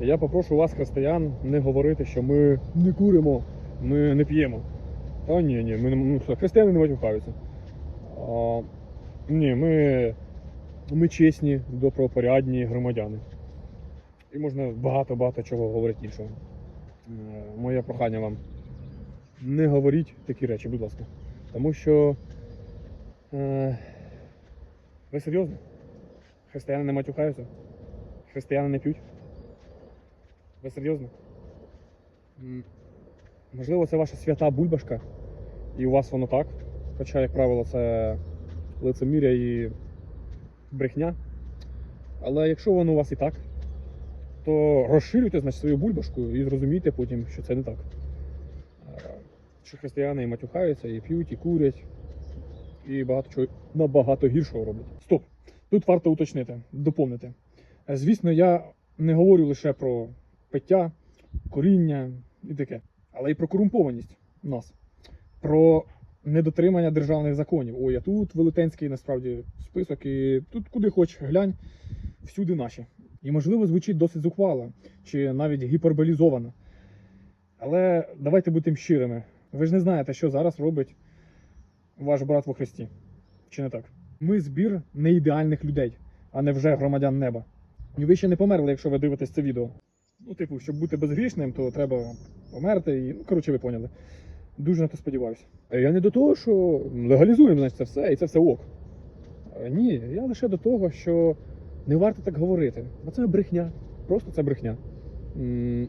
Я попрошу вас, християн, не говорити, що ми не куримо, ми не п'ємо. Та ні, ні, ми ну, християни не матюкаються. А, ні, ми, ми чесні, добропорядні громадяни. І можна багато-багато чого говорити іншого. Е, Моє прохання вам. Не говоріть такі речі, будь ласка. Тому що. Е, ви серйозно? Християни не матюкаються? Християни не п'ють? Ви серйозно? Можливо, це ваша свята бульбашка, і у вас воно так. Хоча, як правило, це лицеміря і брехня. Але якщо воно у вас і так, то розширюйте значить, свою бульбашку і зрозумійте потім, що це не так. Що християни і матюхаються, і п'ють, і курять, і багато чого набагато гіршого роблять. Стоп! Тут варто уточнити, доповнити. Звісно, я не говорю лише про пиття, коріння і таке, але й про корумпованість нас, про недотримання державних законів. Ой, а тут велетенський насправді список, і тут куди хоч глянь, всюди наші. І можливо звучить досить зухвало чи навіть гіперболізовано. Але давайте будемо щирими. Ви ж не знаєте, що зараз робить ваш брат во Христі. Чи не так? Ми збір неідеальних людей, а не вже громадян неба. І ви ще не померли, якщо ви дивитесь це відео. Ну, типу, щоб бути безгрішним, то треба померти. І, ну, коротше, ви поняли. Дуже на то сподіваюся. Я не до того, що легалізуємо, значить, це все, і це все ок. Е, Ні, я лише до того, що не варто так говорити. Бо це брехня. Просто це брехня. М,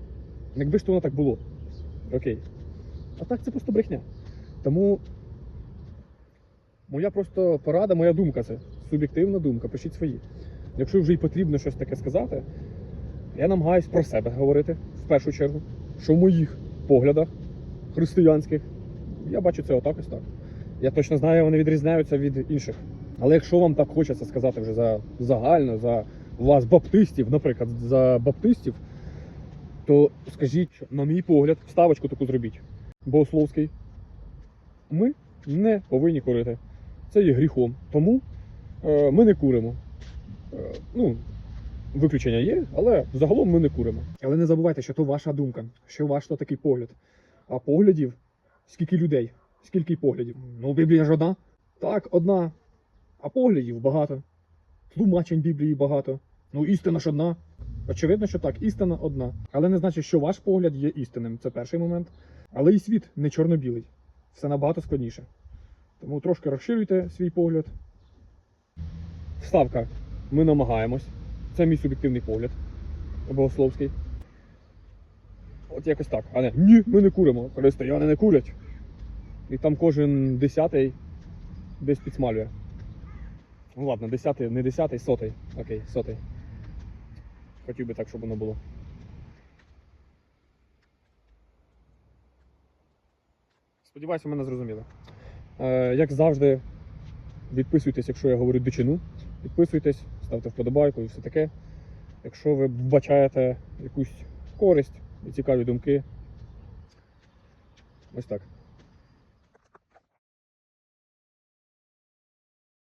Якби ж то воно так було. Окей. А так це просто брехня. Тому моя просто порада, моя думка це. Суб'єктивна думка, пишіть свої. Якщо вже й потрібно щось таке сказати, я намагаюсь про себе говорити в першу чергу, що в моїх поглядах християнських я бачу це отак ось так. Я точно знаю, вони відрізняються від інших. Але якщо вам так хочеться сказати вже за загально, за вас, баптистів, наприклад, за баптистів, то скажіть, на мій погляд, вставочку таку зробіть. Богословський. Ми не повинні курити. Це є гріхом. Тому е, ми не куримо. Е, ну, виключення є, але загалом ми не куримо. Але не забувайте, що то ваша думка, що ваш то такий погляд. А поглядів скільки людей, скільки поглядів. Ну, Біблія ж одна. Так, одна. А поглядів багато. Тлумачень Біблії багато. Ну, істина ж одна. Очевидно, що так, істина одна. Але не значить, що ваш погляд є істинним. Це перший момент. Але і світ не чорно-білий. Все набагато складніше. Тому трошки розширюйте свій погляд. Вставка. Ми намагаємось. Це мій суб'єктивний погляд. Богословський. От якось так. А не ні, ми не куримо. Християни не курять. І там кожен десятий десь підсмалює. Ну ладно, десятий, не десятий, сотий. Окей, сотий. Хотів би так, щоб воно було. Сподіваюся, мене зрозуміли. Е, як завжди, відписуйтесь, якщо я говорю дичину. Підписуйтесь, ставте вподобайку і все таке. Якщо ви вбачаєте якусь користь і цікаві думки. Ось так.